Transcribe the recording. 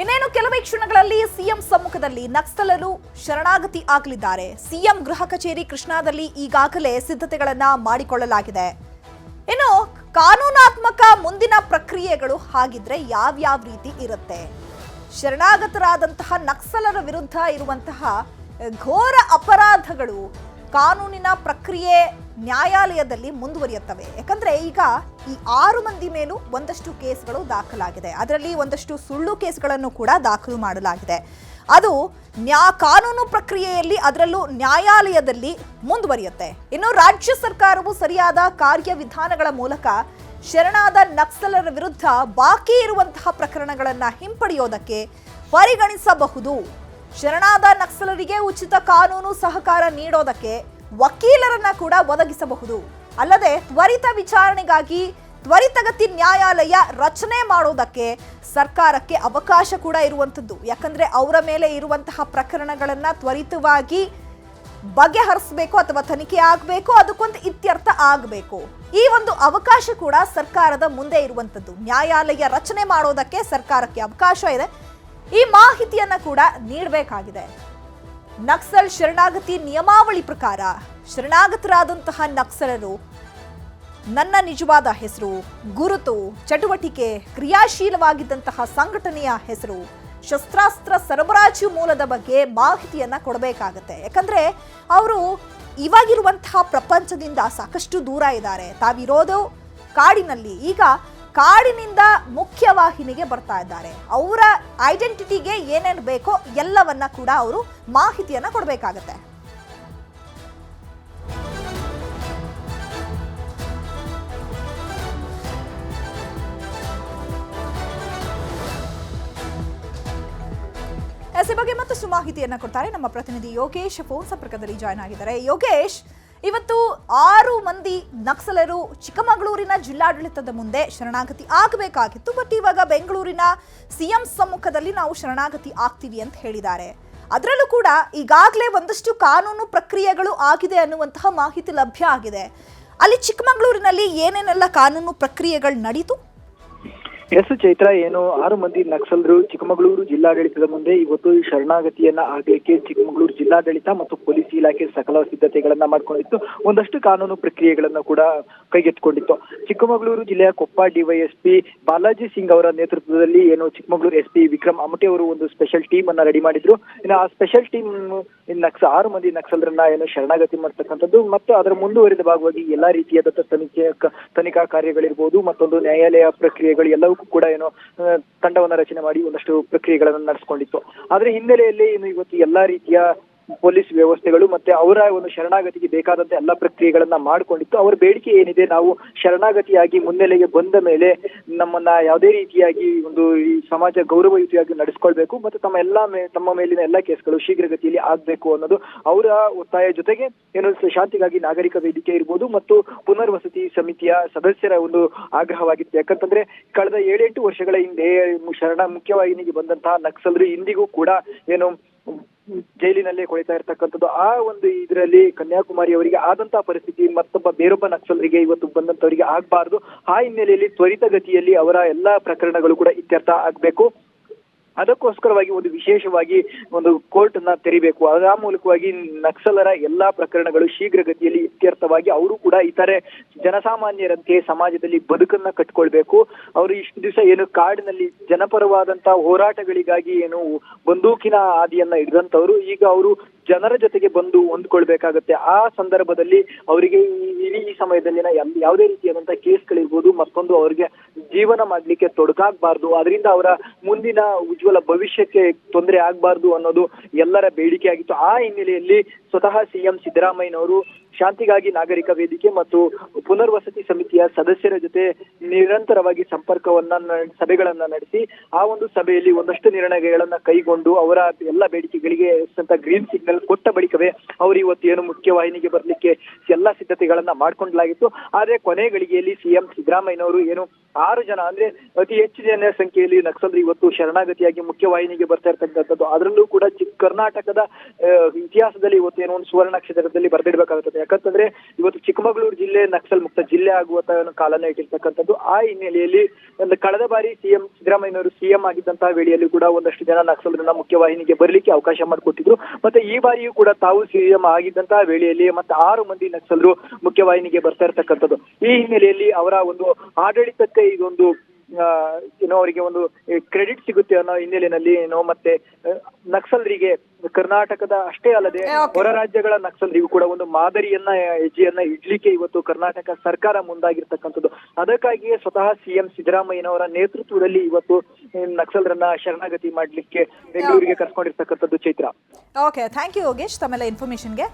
ಇನ್ನೇನು ಕೆಲವೇ ಕ್ಷಣಗಳಲ್ಲಿ ಸಿಎಂ ಸಮ್ಮುಖದಲ್ಲಿ ನಕ್ಸಲರು ಶರಣಾಗತಿ ಆಗಲಿದ್ದಾರೆ. ಸಿಎಂ ಗೃಹ ಕಚೇರಿ ಕೃಷ್ಣಾದಲ್ಲಿ ಈಗಾಗಲೇ ಸಿದ್ಧತೆಗಳನ್ನ ಮಾಡಿಕೊಳ್ಳಲಾಗಿದೆ. ಇನ್ನು ಕಾನೂನಾತ್ಮಕ ಮುಂದಿನ ಪ್ರಕ್ರಿಯೆಗಳು ಹಾಗಿದ್ರೆ ಯಾವ್ಯಾವ ರೀತಿ ಇರುತ್ತೆ? ಶರಣಾಗತರಾದಂತಹ ನಕ್ಸಲರ ವಿರುದ್ಧ ಇರುವಂತಹ ಘೋರ ಅಪರಾಧಗಳು ಕಾನೂನಿನ ಪ್ರಕ್ರಿಯೆ ನ್ಯಾಯಾಲಯದಲ್ಲಿ ಮುಂದುವರಿಯುತ್ತವೆ. ಯಾಕಂದ್ರೆ ಈಗ ಈ ಆರು ಮಂದಿ ಮೇಲೂ ಒಂದಷ್ಟು ಕೇಸ್ಗಳು ದಾಖಲಾಗಿದೆ. ಅದರಲ್ಲಿ ಒಂದಷ್ಟು ಸುಳ್ಳು ಕೇಸ್ಗಳನ್ನು ಕೂಡ ದಾಖಲು ಮಾಡಲಾಗಿದೆ. ಅದು ನ್ಯಾ, ಕಾನೂನು ಪ್ರಕ್ರಿಯೆಯಲ್ಲಿ ಅದರಲ್ಲೂ ನ್ಯಾಯಾಲಯದಲ್ಲಿ ಮುಂದುವರಿಯುತ್ತೆ. ಇನ್ನು ರಾಜ್ಯ ಸರ್ಕಾರವು ಸರಿಯಾದ ಕಾರ್ಯವಿಧಾನಗಳ ಮೂಲಕ ಶರಣಾದ ನಕ್ಸಲರ ವಿರುದ್ಧ ಬಾಕಿ ಇರುವಂತಹ ಪ್ರಕರಣಗಳನ್ನು ಹಿಂಪಡೆಯೋದಕ್ಕೆ ಪರಿಗಣಿಸಬಹುದು. ಶರಣಾದ ನಕ್ಸಲರಿಗೆ ಉಚಿತ ಕಾನೂನು ಸಹಕಾರ ನೀಡೋದಕ್ಕೆ ವಕೀಲರನ್ನ ಕೂಡ ಒದಗಿಸಬಹುದು. ಅಲ್ಲದೆ ತ್ವರಿತ ವಿಚಾರಣೆಗಾಗಿ ತ್ವರಿತಗತಿ ನ್ಯಾಯಾಲಯ ರಚನೆ ಮಾಡೋದಕ್ಕೆ ಸರ್ಕಾರಕ್ಕೆ ಅವಕಾಶ ಕೂಡ ಇರುವಂಥದ್ದು. ಯಾಕಂದ್ರೆ ಅವರ ಮೇಲೆ ಇರುವಂತಹ ಪ್ರಕರಣಗಳನ್ನ ತ್ವರಿತವಾಗಿ ಬಗೆಹರಿಸಬೇಕು ಅಥವಾ ತನಿಖೆ ಆಗಬೇಕು, ಅದಕ್ಕೊಂದು ಇತ್ಯರ್ಥ ಆಗಬೇಕು. ಈ ಒಂದು ಅವಕಾಶ ಕೂಡ ಸರ್ಕಾರದ ಮುಂದೆ ಇರುವಂಥದ್ದು. ನ್ಯಾಯಾಲಯ ರಚನೆ ಮಾಡೋದಕ್ಕೆ ಸರ್ಕಾರಕ್ಕೆ ಅವಕಾಶ ಇದೆ. ಈ ಮಾಹಿತಿಯನ್ನ ಕೂಡ ನೀಡಬೇಕಾಗಿದೆ. ನಕ್ಸಲ್ ಶರಣಾಗತಿ ನಿಯಮಾವಳಿ ಪ್ರಕಾರ ಶರಣಾಗತರಾದಂತಹ ನಕ್ಸಲರು ನನ್ನ ನಿಜವಾದ ಹೆಸರು, ಗುರುತು, ಚಟುವಟಿಕೆ, ಕ್ರಿಯಾಶೀಲವಾಗಿದ್ದಂತಹ ಸಂಘಟನೆಯ ಹೆಸರು, ಶಸ್ತ್ರಾಸ್ತ್ರ ಸರಬರಾಜು ಮೂಲದ ಬಗ್ಗೆ ಮಾಹಿತಿಯನ್ನ ಕೊಡಬೇಕಾಗತ್ತೆ. ಯಾಕಂದರೆ ಅವರು ಇವಾಗಿರುವಂತಹ ಪ್ರಪಂಚದಿಂದ ಸಾಕಷ್ಟು ದೂರ ಇದ್ದಾರೆ. ತಾವಿರೋದು ಕಾಡಿನಲ್ಲಿ. ಈಗ ಕಾಡಿನಿಂದ ಮುಖ್ಯವಾಹಿನಿಗೆ ಬರ್ತಾ ಇದ್ದಾರೆ. ಅವರ ಐಡೆಂಟಿಟಿಗೆ ಏನೇನು ಬೇಕೋ ಎಲ್ಲವನ್ನ ಕೂಡ ಅವರು ಮಾಹಿತಿಯನ್ನ ಕೊಡಬೇಕಾಗತ್ತೆ. ಎಸ್ ಬಗ್ಗೆ ಮತ್ತಷ್ಟು ಮಾಹಿತಿಯನ್ನ ಕೊಡ್ತಾರೆ ನಮ್ಮ ಪ್ರತಿನಿಧಿ ಯೋಗೇಶ್. ಫೋನ್ ಸಂಪರ್ಕದಲ್ಲಿ ಜಾಯ್ನ್ ಆಗಿದ್ದಾರೆ. ಯೋಗೇಶ್ ಇವತ್ತು ಆರು ಮಂದಿ ನಕ್ಸಲರು ಚಿಕ್ಕಮಗಳೂರಿನ ಜಿಲ್ಲಾಡಳಿತದ ಮುಂದೆ ಶರಣಾಗತಿ ಆಗಬೇಕಾಗಿತ್ತು ಬಟ್ ಇವಾಗ ಬೆಂಗಳೂರಿನ ಸಿಎಂ ಸಮ್ಮುಖದಲ್ಲಿ ನಾವು ಶರಣಾಗತಿ ಆಗ್ತೀವಿ ಅಂತ ಹೇಳಿದ್ದಾರೆ. ಅದರಲ್ಲೂ ಕೂಡ ಈಗಾಗಲೇ ಒಂದಷ್ಟು ಕಾನೂನು ಪ್ರಕ್ರಿಯೆಗಳು ಆಗಿದೆ ಅನ್ನುವಂತಹ ಮಾಹಿತಿ ಲಭ್ಯ ಆಗಿದೆ. ಅಲ್ಲಿ ಚಿಕ್ಕಮಗಳೂರಿನಲ್ಲಿ ಏನೇನೆಲ್ಲ ಕಾನೂನು ಪ್ರಕ್ರಿಯೆಗಳು ನಡೀತು? ಎಸ್ ಚೈತ್ರ ಏನು ಆರು ಮಂದಿ ನಕ್ಸಲರು ಚಿಕ್ಕಮಗಳೂರು ಜಿಲ್ಲಾಡಳಿತದ ಮುಂದೆ ಇವತ್ತು ಈ ಶರಣಾಗತಿಯನ್ನ ಆಗಲಿಕ್ಕೆ ಚಿಕ್ಕಮಗಳೂರು ಜಿಲ್ಲಾಡಳಿತ ಮತ್ತು ಪೊಲೀಸ್ ಇಲಾಖೆ ಸಕಲ ಸಿದ್ಧತೆಗಳನ್ನ ಮಾಡ್ಕೊಂಡಿತ್ತು. ಒಂದಷ್ಟು ಕಾನೂನು ಪ್ರಕ್ರಿಯೆಗಳನ್ನ ಕೂಡ ಕೈಗೆತ್ತಿಕೊಂಡಿತ್ತು. ಚಿಕ್ಕಮಗಳೂರು ಜಿಲ್ಲೆಯ ಕೊಪ್ಪ ಡಿವೈಎಸ್ಪಿ ಬಾಲಾಜಿ ಸಿಂಗ್ ಅವರ ನೇತೃತ್ವದಲ್ಲಿ ಏನು ಚಿಕ್ಕಮಗಳೂರು ಎಸ್ಪಿ ವಿಕ್ರಮ್ ಅಮಟೆ ಅವರು ಒಂದು ಸ್ಪೆಷಲ್ ಟೀಮ್ ಅನ್ನ ರೆಡಿ ಮಾಡಿದ್ರು. ಇನ್ನು ಆ ಸ್ಪೆಷಲ್ ಟೀಮ್ ನಕ್ಸ ಆರು ಮಂದಿ ನಕ್ಸಲರನ್ನ ಏನು ಶರಣಾಗತಿ ಮಾಡ್ತಕ್ಕಂಥದ್ದು ಮತ್ತು ಅದರ ಮುಂದುವರಿದ ಭಾಗವಾಗಿ ಎಲ್ಲಾ ರೀತಿಯಾದಂತಹ ತನಿಖೆ ತನಿಖಾ ಕಾರ್ಯಗಳಿರ್ಬೋದು ಮತ್ತೊಂದು ನ್ಯಾಯಾಲಯ ಪ್ರಕ್ರಿಯೆಗಳು ಎಲ್ಲವಕ್ಕೂ ಕೂಡ ಏನು ತಂಡವನ್ನ ರಚನೆ ಮಾಡಿ ಒಂದಷ್ಟು ಪ್ರಕ್ರಿಯೆಗಳನ್ನು ನಡೆಸ್ಕೊಂಡಿತ್ತು. ಆದ್ರೆ ಹಿನ್ನೆಲೆಯಲ್ಲಿ ಇನ್ನು ಇವತ್ತು ಎಲ್ಲಾ ರೀತಿಯ ಪೊಲೀಸ್ ವ್ಯವಸ್ಥೆಗಳು ಮತ್ತೆ ಅವರ ಒಂದು ಶರಣಾಗತಿಗೆ ಬೇಕಾದಂತ ಎಲ್ಲ ಪ್ರಕ್ರಿಯೆಗಳನ್ನ ಮಾಡಿಕೊಂಡಿತ್ತು. ಅವರ ಬೇಡಿಕೆ ಏನಿದೆ? ನಾವು ಶರಣಾಗತಿಯಾಗಿ ಮುನ್ನೆಲೆಗೆ ಬಂದ ಮೇಲೆ ನಮ್ಮನ್ನ ಯಾವುದೇ ರೀತಿಯಾಗಿ ಒಂದು ಈ ಸಮಾಜ ಗೌರವಯುತವಾಗಿ ನಡೆಸ್ಕೊಳ್ಬೇಕು ಮತ್ತು ತಮ್ಮ ಎಲ್ಲಾ ತಮ್ಮ ಮೇಲಿನ ಎಲ್ಲಾ ಕೇಸ್ಗಳು ಶೀಘ್ರಗತಿಯಲ್ಲಿ ಆಗ್ಬೇಕು ಅನ್ನೋದು ಅವರ ಒತ್ತಾಯ ಜೊತೆಗೆ ಏನು ಶಾಂತಿಗಾಗಿ ನಾಗರಿಕ ವೇದಿಕೆ ಇರ್ಬೋದು ಮತ್ತು ಪುನರ್ವಸತಿ ಸಮಿತಿಯ ಸದಸ್ಯರ ಒಂದು ಆಗ್ರಹವಾಗಿತ್ತು. ಯಾಕಂತಂದ್ರೆ ಕಳೆದ ಏಳೆಂಟು ವರ್ಷಗಳ ಹಿಂದೆ ಶರಣ ಮುಖ್ಯವಾಹಿನಿಗೆ ಬಂದಂತಹ ನಕ್ಸಲರು ಇಂದಿಗೂ ಕೂಡ ಏನು ಜೈಲಿನಲ್ಲೇ ಕೊಳಿತಾ ಇರ್ತಕ್ಕಂಥದ್ದು. ಆ ಒಂದು ಇದರಲ್ಲಿ ಕನ್ಯಾಕುಮಾರಿ ಅವರಿಗೆ ಆದಂತಹ ಪರಿಸ್ಥಿತಿ, ಮತ್ತೊಬ್ಬ ಬೇರೊಬ್ಬ ನಕ್ಸಲರಿಗೆ ಇವತ್ತು ಬಂದಂತವರಿಗೆ ಆಗ್ಬಾರ್ದು. ಆ ಹಿನ್ನೆಲೆಯಲ್ಲಿ ತ್ವರಿತಗತಿಯಲ್ಲಿ ಅವರ ಎಲ್ಲಾ ಪ್ರಕರಣಗಳು ಕೂಡ ಇತ್ಯರ್ಥ ಆಗ್ಬೇಕು. ಅದಕ್ಕೋಸ್ಕರವಾಗಿ ಒಂದು ವಿಶೇಷವಾಗಿ ಒಂದು ಕೋರ್ಟ್ ಅನ್ನ ತೆರಿಬೇಕು. ಅದರ ಮೂಲಕವಾಗಿ ನಕ್ಸಲರ ಎಲ್ಲಾ ಪ್ರಕರಣಗಳು ಶೀಘ್ರಗತಿಯಲ್ಲಿ ಇತ್ಯರ್ಥವಾಗಿ ಅವರು ಕೂಡ ಇತರೆ ಜನಸಾಮಾನ್ಯರಂತೆ ಸಮಾಜದಲ್ಲಿ ಬದುಕನ್ನ ಕಟ್ಕೊಳ್ಬೇಕು. ಅವರು ಇಷ್ಟು ದಿವಸ ಏನು ಕಾಡಿನಲ್ಲಿ ಜನಪರವಾದಂತಹ ಹೋರಾಟಗಳಿಗಾಗಿ ಏನು ಬಂದೂಕಿನ ಆದಿಯನ್ನ ಹಿಡಿದಂತವರು, ಈಗ ಅವರು ಜನರ ಜೊತೆಗೆ ಬಂದು ಹೊಂದ್ಕೊಳ್ಬೇಕಾಗತ್ತೆ. ಆ ಸಂದರ್ಭದಲ್ಲಿ ಅವರಿಗೆ ಈ- ಸಮಯದಲ್ಲಿನ ಯಾವುದೇ ರೀತಿಯಾದಂತಹ ಕೇಸ್ಗಳಿರ್ಬೋದು, ಮತ್ತೊಂದು ಅವರಿಗೆ ಜೀವನ ಮಾಡ್ಲಿಕ್ಕೆ ತೊಡಕಾಗಬಾರ್ದು. ಅದರಿಂದ ಅವರ ಮುಂದಿನ ಉಜ್ವಲ ಭವಿಷ್ಯಕ್ಕೆ ತೊಂದರೆ ಆಗ್ಬಾರ್ದು ಅನ್ನೋದು ಎಲ್ಲರ ಬೇಡಿಕೆ ಆಗಿತ್ತು ಆ ಹಿನ್ನೆಲೆಯಲ್ಲಿ ಸ್ವತಃ ಸಿಎಂ ಸಿದ್ದರಾಮಯ್ಯನವರು ಶಾಂತಿಗಾಗಿ ನಾಗರಿಕ ವೇದಿಕೆ ಮತ್ತು ಪುನರ್ವಸತಿ ಸಮಿತಿಯ ಸದಸ್ಯರ ಜೊತೆ ನಿರಂತರವಾಗಿ ಸಂಪರ್ಕವನ್ನ ಸಭೆಗಳನ್ನ ನಡೆಸಿ, ಆ ಒಂದು ಸಭೆಯಲ್ಲಿ ಒಂದಷ್ಟು ನಿರ್ಣಯಗಳನ್ನ ಕೈಗೊಂಡು ಅವರ ಎಲ್ಲ ಬೇಡಿಕೆಗಳಿಗೆ ಅಂತ ಗ್ರೀನ್ ಸಿಗ್ನಲ್ ಕೊಟ್ಟ ಬಳಿಕವೇ ಅವರು ಇವತ್ತು ಏನು ಮುಖ್ಯವಾಹಿನಿಗೆ ಬರಲಿಕ್ಕೆ ಎಲ್ಲಾ ಸಿದ್ಧತೆಗಳನ್ನ ಮಾಡ್ಕೊಂಡ್ಲಾಗಿತ್ತು. ಆದ್ರೆ ಕೊನೆ ಗಳಿಗೆಯಲ್ಲಿ ಸಿಎಂ ಸಿದ್ದರಾಮಯ್ಯನವರು ಏನು ಆರು ಜನ ಅಂದ್ರೆ ಅತಿ ಹೆಚ್ಚು ಜನ ಸಂಖ್ಯೆಯಲ್ಲಿ ನಕ್ಸಲರು ಇವತ್ತು ಶರಣಾಗತಿಯಾಗಿ ಮುಖ್ಯವಾಹಿನಿಗೆ ಬರ್ತಾ ಇರ್ತಕ್ಕಂಥದ್ದು. ಅದರಲ್ಲೂ ಕೂಡ ಕರ್ನಾಟಕದ ಇತಿಹಾಸದಲ್ಲಿ ಇವತ್ತು ಏನೋ ಒಂದು ಸುವರ್ಣ ಕ್ಷೇತ್ರದಲ್ಲಿ ಬರೆದಿಡ್ಬೇಕಾಗುತ್ತದೆ. ಯಾಕಂತಂದ್ರೆ ಇವತ್ತು ಚಿಕ್ಕಮಗಳೂರು ಜಿಲ್ಲೆ ನಕ್ಸಲ್ ಮುಕ್ತ ಜಿಲ್ಲೆ ಆಗುವಂತ ಕಾಲನ ಇಟ್ಟಿರ್ತಕ್ಕಂಥದ್ದು. ಆ ಹಿನ್ನೆಲೆಯಲ್ಲಿ ಒಂದು ಕಳೆದ ಬಾರಿ ಸಿಎಂ ಸಿದ್ದರಾಮಯ್ಯನವರು ಸಿಎಂ ಆಗಿದ್ದಂತಹ ವೇಳೆಯಲ್ಲಿ ಕೂಡ ಒಂದಷ್ಟು ಜನ ನಕ್ಸಲರನ್ನ ಮುಖ್ಯವಾಹಿನಿಗೆ ಬರಲಿಕ್ಕೆ ಅವಕಾಶ ಮಾಡಿಕೊಟ್ಟಿದ್ರು. ಮತ್ತೆ ಈ ಬಾರಿಯೂ ಕೂಡ ತಾವು ಸಿಎಂ ಆಗಿದ್ದಂತಹ ವೇಳೆಯಲ್ಲಿ ಮತ್ತೆ ಆರು ಮಂದಿ ನಕ್ಸಲರು ಮುಖ್ಯವಾಹಿನಿಗೆ ಬರ್ತಾ ಇರ್ತಕ್ಕಂಥದ್ದು. ಈ ಹಿನ್ನೆಲೆಯಲ್ಲಿ ಅವರ ಒಂದು ಆಡಳಿತಕ್ಕೆ ಇದೊಂದು ಏನೋ ಅವರಿಗೆ ಒಂದು ಕ್ರೆಡಿಟ್ ಸಿಗುತ್ತೆ ಅನ್ನೋ ಹಿನ್ನೆಲೆಯಲ್ಲಿ ಏನೋ ಮತ್ತೆ ನಕ್ಸಲ್ರಿಗೆ ಕರ್ನಾಟಕದ ಅಷ್ಟೇ ಅಲ್ಲದೆ. ಹೊರ ರಾಜ್ಯಗಳ ನಕ್ಸಲ್ರಿಗೂ ಕೂಡ ಒಂದು ಮಾದರಿಯನ್ನ ಹೆಜ್ಜೆಯನ್ನ ಇಡ್ಲಿಕ್ಕೆ ಇವತ್ತು ಕರ್ನಾಟಕ ಸರ್ಕಾರ ಮುಂದಾಗಿರ್ತಕ್ಕಂಥದ್ದು. ಅದಕ್ಕಾಗಿಯೇ ಸ್ವತಃ ಸಿಎಂ ಸಿದ್ದರಾಮಯ್ಯನವರ ನೇತೃತ್ವದಲ್ಲಿ ಇವತ್ತು ನಕ್ಸಲ್ರನ್ನ ನಕ್ಸಲರನ್ನ ಶರಣಾಗತಿ ಮಾಡ್ಲಿಕ್ಕೆ ಬೆಂಗಳೂರಿಗೆ ಕರ್ಕೊಂಡಿರ್ತಕ್ಕಂಥದ್ದು Chaitra. Okay thank you Yogesh ತಮ್ಮೆಲ್ಲ ಇನ್ಫಾರ್ಮೇಶನ್ಗೆ